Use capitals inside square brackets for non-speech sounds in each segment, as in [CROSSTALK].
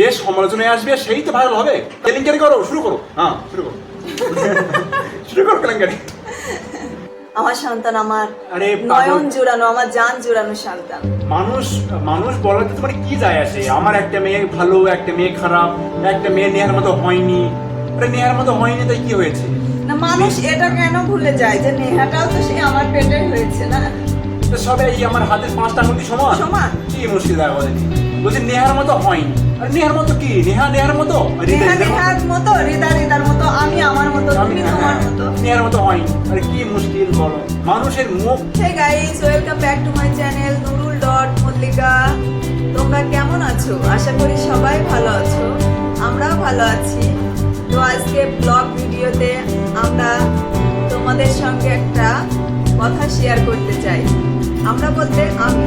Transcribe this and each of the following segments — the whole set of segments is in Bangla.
যে সমালোচনায় আসবে সেই তো ভাইরাল হবে। কেলেঙ্কারি করো শুরু করো। হ্যাঁ শুরু করো। [LAUGHS] শুরু করো কেলেঙ্কারি আমার সন্তান আমার। আরে নয়ন জুড়ানো আমার জান জুড়ানো সন্তান। মানুষ মানুষ বলাতে তোমার কি যায় আসে? আমার একটা মেয়ে ভালো একটা মেয়ে খারাপ একটা মেয়ে নেহার মতো হয়নি। আরে নেহার মতো হয়নি তাই কি হয়েছে? না মানুষ এটা কেন ভুলে যায় যে নেহাটাও তো সে আমার পেটে হয়েছে না? তো সবাই আমার হাতের পাঁচটা আঙুলি সমান? সমান। কি মুশকিল দেখা বলেন? বলছি নেহার মতো হয়নি। নেহার মতো কি? নেহা নেহার মতো? নেহা নেহার মতো? হৃদা হৃদার মতো আমি আমার মতো তুমি হ্যাঁ, তোমার মতো। নেহার মতো হয়নি। আরে কি মুশকিল বলো। মানুষের মুখ hey guys welcome back to my channel Nurul dot Mallika তোমরা কেমন আছো? আশা করি সবাই ভালো আছো। আমরাও ভালো আছি। তো আজকে ব্লগ ভিডিওতে আমরা তোমাদের সঙ্গে একটা কথা শেয়ার করতে চাই। আমরা বলতে আমি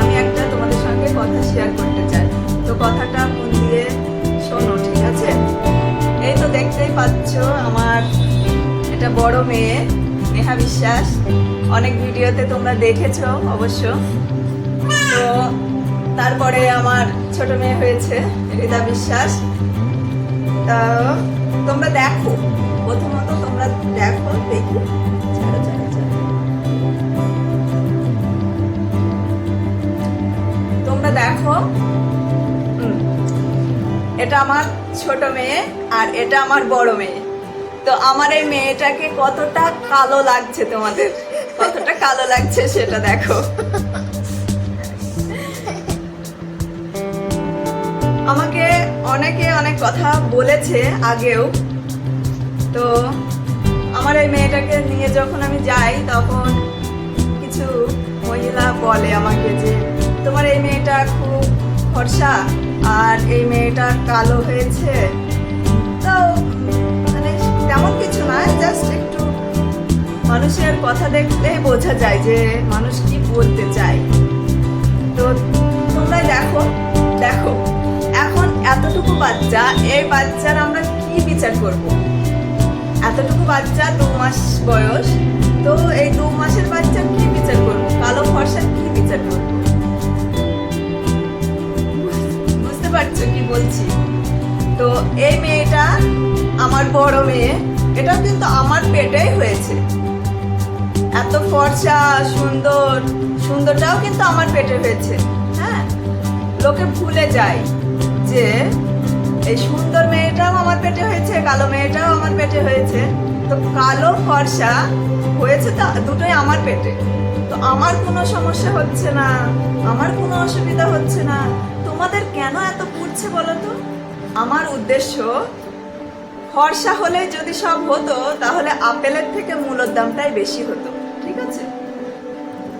আমি একটা তোমাদের সঙ্গে কথা শেয়ার করতে চাই। তো কথাটা মন দিয়ে শোনো, ঠিক আছে এই তো দেখতেই পাচ্ছ আমার এটা বড় মেয়ে, নেহা বিশ্বাস অনেক ভিডিওতে তোমরা দেখেছ অবশ্য তো তারপরে আমার ছোট মেয়ে হয়েছে রিতা বিশ্বাস তা তোমরা দেখো, প্রথমত তোমরা দেখো, দেখি। তোমরা দেখো। এটা আমার ছোট মেয়ে আর এটা আমার বড় মেয়ে। তো আমার এই মেয়েটাকে কতটা কালো লাগছে তোমাদের? কতটা কালো লাগছে সেটা দেখো। আমাকে অনেকে অনেক কথা বলেছে আগেও। তো আমার এই মেয়েটাকে নিয়ে যখন আমি যাই, তখন কিছু মহিলা বলে আমাকে যে, তোমার এই মেয়েটা খুব ফর্সা, আর এই মেয়েটা কালো হয়েছে। তো মানে তেমন কিছু না জাস্ট একটু মানুষের কথা দেখলেই বোঝা যায় যে মানুষ কি বলতে চায়। তো তোমরা দেখো দেখো, এখন এতটুকু বাচ্চা, এই বাচ্চার আমরা কি বিচার করব? এতটুকু বাচ্চা, দু মাস বয়স, তো এই দু মাসের বাচ্চা কি বিচার করব? কালো ফর্সার কি বিচার করব? পারছ কি বলছি? তো এই মেয়েটা আমার বড় মেয়ে, এটা কিন্তু আমার পেটেই হয়েছে। এত ফর্সা, সুন্দর, সুন্দরটাও কিন্তু আমার পেটে হয়েছে হ্যাঁ? লোকে ভুলে যায় যে এই সুন্দর মেয়েটাও আমার পেটে হয়েছে, কালো মেয়েটাও আমার পেটে হয়েছে। তো কালো, ফর্সা হয়েছে তো দুটোই আমার পেটে। তো আমার কোনো সমস্যা হচ্ছে না, আমার কোনো অসুবিধা হচ্ছে না। তোমাদের কেন এত পুড়ছে বলো তো? আমার উদ্দেশ্য ফর্সা হলে যদি সব হতো তাহলে আপেলের থেকে মূলর দামটাই বেশি হতো ঠিক আছে?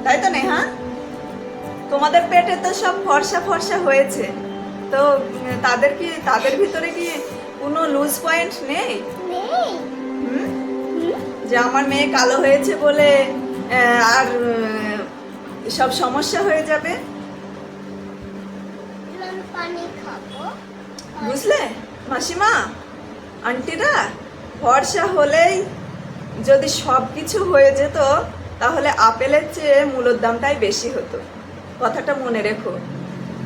তাই তো নেহা? তোমাদের পেটে তো সব ফর্সা ফর্সা হয়েছে। তো তাদের কি তাদের ভিতরে কি কোনো লুজ পয়েন্ট নেই? যে আমার মেয়ে কালো হয়েছে বলে আর সব সমস্যা হয়ে যাবে? বুঝলে? মাসিমা আন্টিরা ভরসা হলেই যদি সব কিছু হয়ে যেত তাহলে আপেলের চেয়ে মূলর দামটাই বেশি হতো। কথাটা মনে রেখো।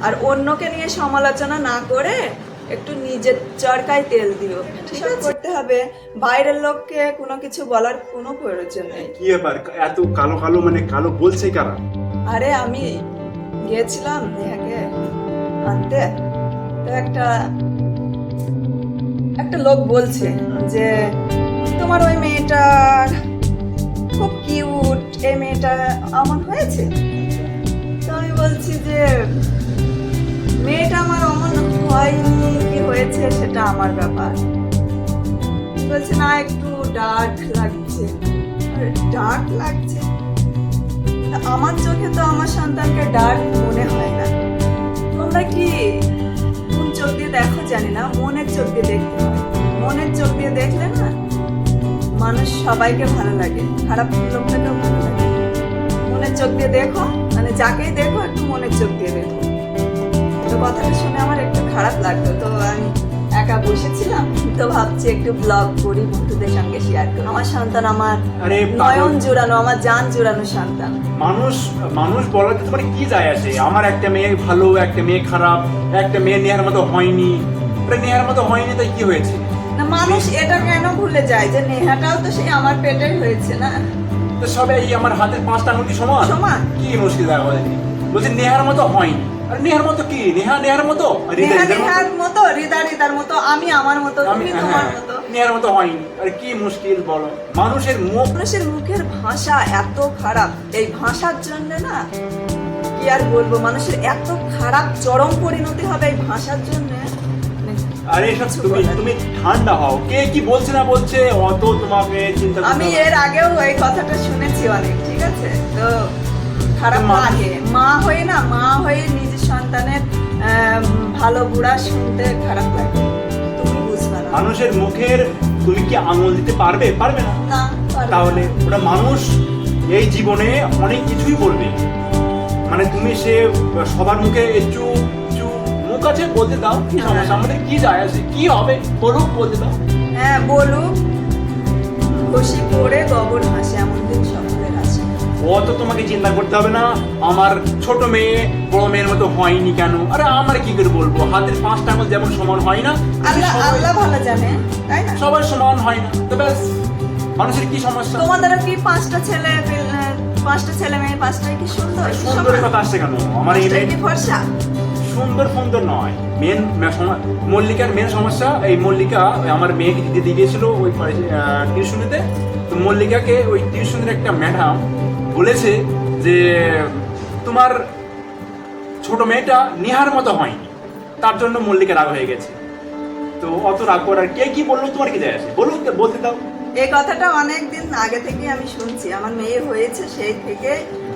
আর অন্যকে নিয়ে সমালোচনা না করে একটু নিজের চরকায় তেল দিও। ঠিক আছে? করতে হবে। বাইরের লোককে কোনো কিছু বলার কোনো প্রয়োজন নেই। কি ব্যাপার এত কালো কালো মানে কালো বলছে কারা? আরে আমি গিয়েছিলাম নেহাকে আনতে, তো একটা একটা লোক বলছে যে, তোমার ওই মেয়েটার খুব কিউট, এই মেয়েটা অমন হয়েছে? তো আমি বলছি যে, মেয়েটা আমার অমন হয়নি, কি হয়েছে সেটা আমার ব্যাপার। বলছে, না, একটু ডার্ক লাগছে। ডার্ক লাগছে? আমার চোখে তো আমার সন্তানকে ডার্ক মনে হয়। মানুষ সবাইকে ভালো লাগে খারাপ লোকটাকেও ভালো লাগে। মনের চোখ দিয়ে দেখো মানে যাকেই দেখো একটু মনের চোখ দিয়ে দেখো। তো কথাটা শুনে আমার একটু খারাপ লাগতো তো আমি একা বসেছিলাম তো ভাবছি একটু ব্লগ করি বন্ধুদের সঙ্গে শেয়ার করি। আমার সন্তান আমার নয়ন জুড়ানো আমার জান জুড়ানো সন্তান। মানুষ মানুষ বলাতে তোমার কি যায় আসে? আমার একটা মেয়ে ভালো একটা মেয়ে খারাপ একটা মেয়ে নেহার মতো হয়নি। নেহার মতো হয়নি তাই কি হয়েছে? মানুষ এটা কেন ভুলে যায়? যে নেহাটাও তো সেই আমার পেটের হয়েছে না? তো সবাই এই আমার হাতের পাঁচটা আঙুল সমান? সমান। কি মুশকিল দেখা বলছে নেহার মতো হয়নি। আর নেহার মতো কি? নেহা নেহার মতো? নেহা নেহার মতো? হৃদা হৃদার মতো আমি আমার মতো তুমি তোমার হ্যাঁ, মতো। নেহার মতো হয়নি। আর কি মুশকিল বলো। মানুষের মুখ মানুষের মুখের ভাষা এত খারাপ। এই ভাষার জন্য না কি আর বলব? মানুষের এত খারাপ চরম পরিণতি হবে এই ভাষার জন্য। আরে সব তুমি তুমি ঠান্ডা হও। কে কি বলছে না বলছে অত তোমাকে চিন্তা আমি এর আগেও এই কথাটা শুনেছি অনেক ঠিক আছে? তো খারাপ মা- লাগে। মা হয়ে না মা হয়ে নিজের সন্তানের ভালো বুড়া শুনতে খারাপ লাগে। তুমি বুঝবে না। মানুষের মুখের তুমি কি আঙুল দিতে পারবে? পারবে না। তাহলে ওটা মানুষ এই জীবনে অনেক কিছুই বলবে। মানে তুমি সে সবার মুখে মুখ আছে বলতে দাও কি সমস্যা আমাদের কি যায় আছে? কি হবে? বলুক বলতে দাও। হ্যাঁ বলুক। খুশি পড়ে গোবর হাসে এমন দিন সকলের অত তোমাকে চিন্তা করতে হবে না আমার ছোট মেয়ে বড় মেয়ের মতো হয়নি কেন? আরে আমার কি করে বলব? হাতের পাঁচটা আঙুল যেমন সমান হয় না আল্লাহ আল্লাহ ভালো জানে তাই না? সবার সমান হয় না। তো ব্যাস মানুষের কি সমস্যা? কি পাঁচটা ছেলে পাঁচটা ছেলে মেয়ে পাঁচটাই কি সুন্দর? সুন্দরের কথা আসছে কেন? আমার এই ফর্সা সুন্দর সুন্দর নয়। মেন মল্লিকার মেন সমস্যা, এই মল্লিকা, আমার মেয়েকে দিতে দিয়েছিল ওই টিউশনিতে? তো মল্লিকাকে ওই টিউশনের একটা ম্যাডাম বলেছে যে, তোমার ছোট মেয়েটা নিহার মতো হয়নি। তার জন্য মল্লিকা রাগ হয়ে গেছে। তো অত রাগ করার কে কি বলল? তোমার কি যায় আসে বলুন বলতে দাও। এই কথাটা অনেক দিন আগে থেকে আমি শুনছি। আমার মেয়ে হয়েছে, সেই থেকে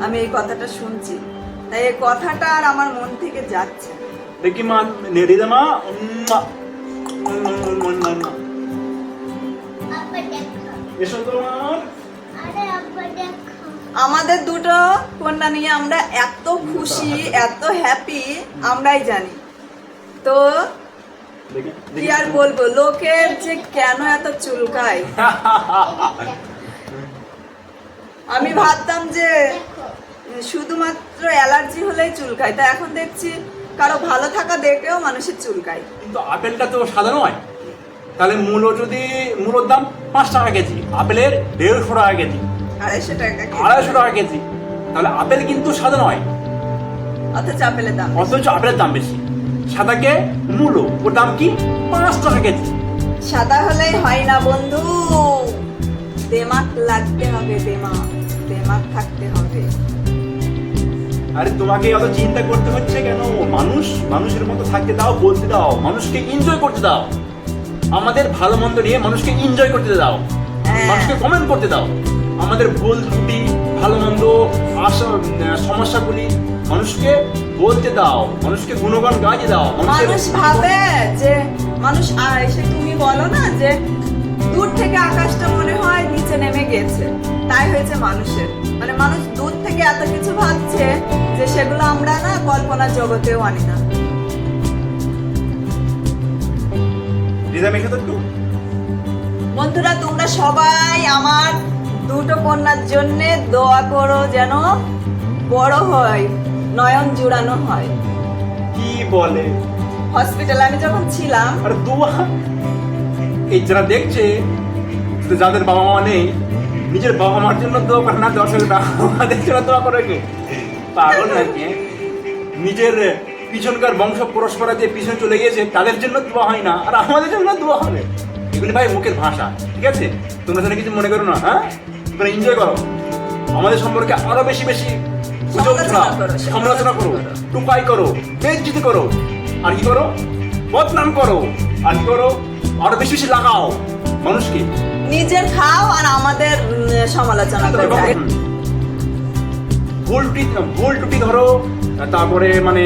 আমি এই কথাটা শুনছি। তাই এই কথাটা আর আমার মন থেকে যাচ্ছে দেখি মা নেড়ে মা। আমাদের দুটো কন্যা নিয়ে আমরা এত খুশি এত হ্যাপি আমরাই জানি। তো দেখি কি আর বলব লোকের যে কেন এত চুলকায়? [LAUGHS] আমি ভাবতাম যে শুধুমাত্র অ্যালার্জি হলেই চুলকায় তা এখন দেখছি কারও ভালো থাকা দেখেও মানুষের চুলকায় কিন্তু আপেলটা তো সাদা নয়। তাহলে মূলো যদি মূলোর দাম পাঁচ টাকা কেজি আপেলের দেড়শো টাকা কেজি আড়াইশো টাকা। আড়াইশো টাকা কেজি তাহলে আপেল কিন্তু সাদা নয়। অথচ আপেলের দাম অথচ আপেলের দাম বেশি। সাদাকে মূলো ওর দাম কি পাঁচ টাকা কেজি। সাদা হলেই হয় না বন্ধু। দেমাক লাগতে হবে দেমাক। দেমাক থাকতে হবে। আরে তোমাকে অত চিন্তা করতে হচ্ছে কেন? মানুষ মানুষের মতো থাকতে দাও বলতে দাও। মানুষকে এনজয় করতে দাও। আমাদের ভালো মন্দ নিয়ে মানুষকে এনজয় করতে দাও। হ্যাঁ। মানুষকে কমেন্ট করতে দাও। আমাদের ভুল ত্রুটি ভালো মন্দ আশা সমস্যাগুলি মানুষকে বলতে দাও। মানুষকে গুণগান গাইতে দাও। মানুষ ভাবে যে মানুষ এসে তুমি বলো না যে দূর থেকে আকাশটা মনে হয় নিচে নেমে গেছে। তাই হয়েছে মানুষের। মানে মানুষ দূর থেকে এত কিছু ভাবছে যে সেগুলো আমরা না কল্পনার জগতেও আনি না। বন্ধুরা তোমরা সবাই আমার দুটো কন্যার জন্য দোয়া করো যেন বড় হয় নয়ন জুড়ানো হয়। কি বলে? হসপিটালে আমি যখন ছিলাম আর দোয়া? এই যারা দেখছে যাদের বাবা মা নেই, নিজের বাবা মার জন্য দোয়া করে না না আমাদের জন্য দোয়া করে কে? পাগল নাকি? নিজের পিছনকার বংশ পরস্পরা যে পিছনে চলে গিয়েছে, তাদের জন্য দোয়া হয় না, আর আমাদের জন্য দোয়া হবে। এগুলি ভাই মুখের ভাষা, ঠিক আছে? তোমরা যেন কিছু মনে করো না হ্যাঁ? তোমরা এনজয় করো। আমাদের সম্পর্কে আরও বেশি বেশি সমালোচনা করো। টুকাই করো, বেজ্জিতি করো। আর কি করো? বদনাম করো। আর কি করো? আরও বেশি বেশি লাগাও। মানুষকে নিজের খাও আর আমাদের সমালোচনা করো ভুল ভুল টুটি ধরো তারপরে মানে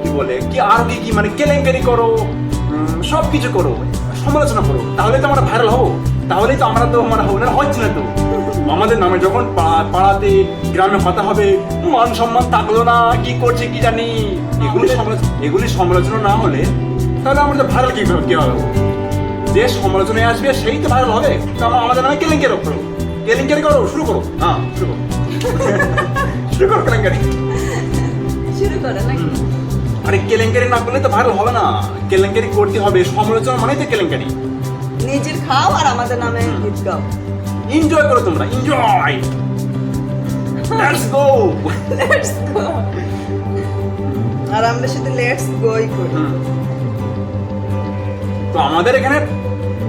কি বলে কি আর কি কি মানে কেলেঙ্কারি করো সব কিছু করো সমালোচনা করো তাহলে তো আমরা ভাইরাল হব। তাহলেই তো আমরা তো আমরা হব না হচ্ছে না তো। আমাদের নামে যখন পাড়া- পাড়াতে গ্রামে কথা হবে মান সম্মান থাকল না কি করছে কি জানি। এগুলি সমালোচনা এগুলি সমালোচনা না হলে তাহলে আমরা তো ভাইরাল কি কি হবে? যে সমালোচনায় আসবে সেই তো ভাইরাল হবে। তো আমরা আমাদের নামে কেলেঙ্কারি করো। কেলেঙ্কারি করো শুরু করো। হ্যাঁ শুরু করো। [LAUGHS] শুরু করো কেলেঙ্কারি। শুরু করো নাকি? আরে কেলেঙ্কারি না করলে তো ভাইরাল হবে না। কেলেঙ্কারি করতে হবে সমালোচনা মানেই তো কেলেঙ্কারি। নিজের খাও আর আমাদের নামে গীত গাও। এনজয় করো তোমরা enjoy let's go let's go আর আমরা শুধু লেটস গোই করি। তো আমাদের এখানে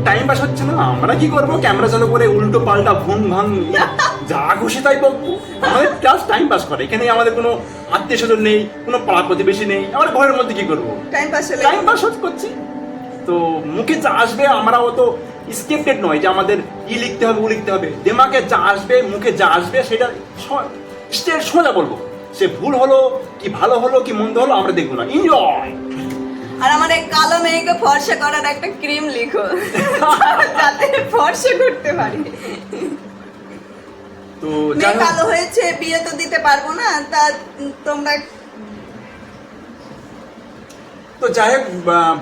টাইম পাস হচ্ছে না। আমরা কি করব? ক্যামেরা চালু করে উল্টো পাল্টা ভুং ভাং [LAUGHS] যা খুশি তাই বকবো আমাদের ক্লাস টাইম পাস করে। এখানে আমাদের কোনো আত্মীয় স্বজন নেই কোনো পাড়া প্রতিবেশী নেই। আমরা ঘরের মধ্যে কি করব? টাইম পাস টাইম পাস করছি। তো মুখে যা আসবে আমরাও তো স্ক্রিপ্টেড নয় যে আমাদের ই লিখতে হবে ও লিখতে হবে। দেমাকে যা আসবে মুখে যা আসবে সেটা সোজা বলব। সে ভুল হলো কি ভালো হলো কি মন্দ হলো আমরা দেখব না। এনজয় আর আমার এই কালো মেয়েকে ফর্সা করার একটা ক্রিম লিখো। যাতে ফর্সা করতে পারি। তো কালো হয়েছে বিয়ে তো দিতে পারব না তা তোমরা তো যাই হোক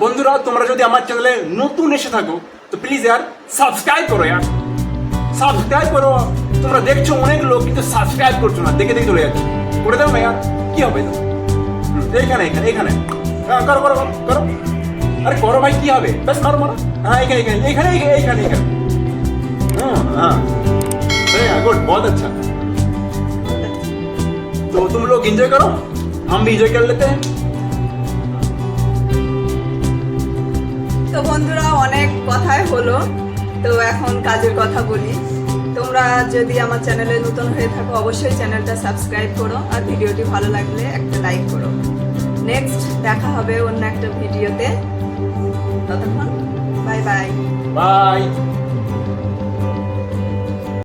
বন্ধুরা তোমরা যদি আমার চ্যানেলে নতুন এসে থাকো তো প্লিজ ইয়ার সাবস্ক্রাইব করো ইয়ার সাবস্ক্রাইব করো। তোমরা দেখছ অনেক লোক কিন্তু সাবস্ক্রাইব করছ না দেখে দেখে চলে যাচ্ছে। করে দাও না ইয়ার কি হবে তো হুম, এইখানে এখানে এখানে হ্যাঁ করো করো করো, করো আরে করো ভাই কি হবে ব্যাস মারো মারো হ্যাঁ এখানে এখানে এখানে এখানে এখানে এখানে हाँ हाँ गुड बहुत अच्छा तो तुम लोग एंजॉय करो हम भी एंजॉय कर लेते हैं তো বন্ধুরা অনেক কথাই হলো তো এখন কাজের কথা বলি তোমরা যদি আমার চ্যানেলে নতুন হয়ে থাকো অবশ্যই চ্যানেলটা সাবস্ক্রাইব করো আর ভিডিওটি ভালো লাগলে একটা লাইক করো নেক্সট দেখা হবে অন্য একটা ভিডিওতে। ততক্ষণ বাই বাই बाय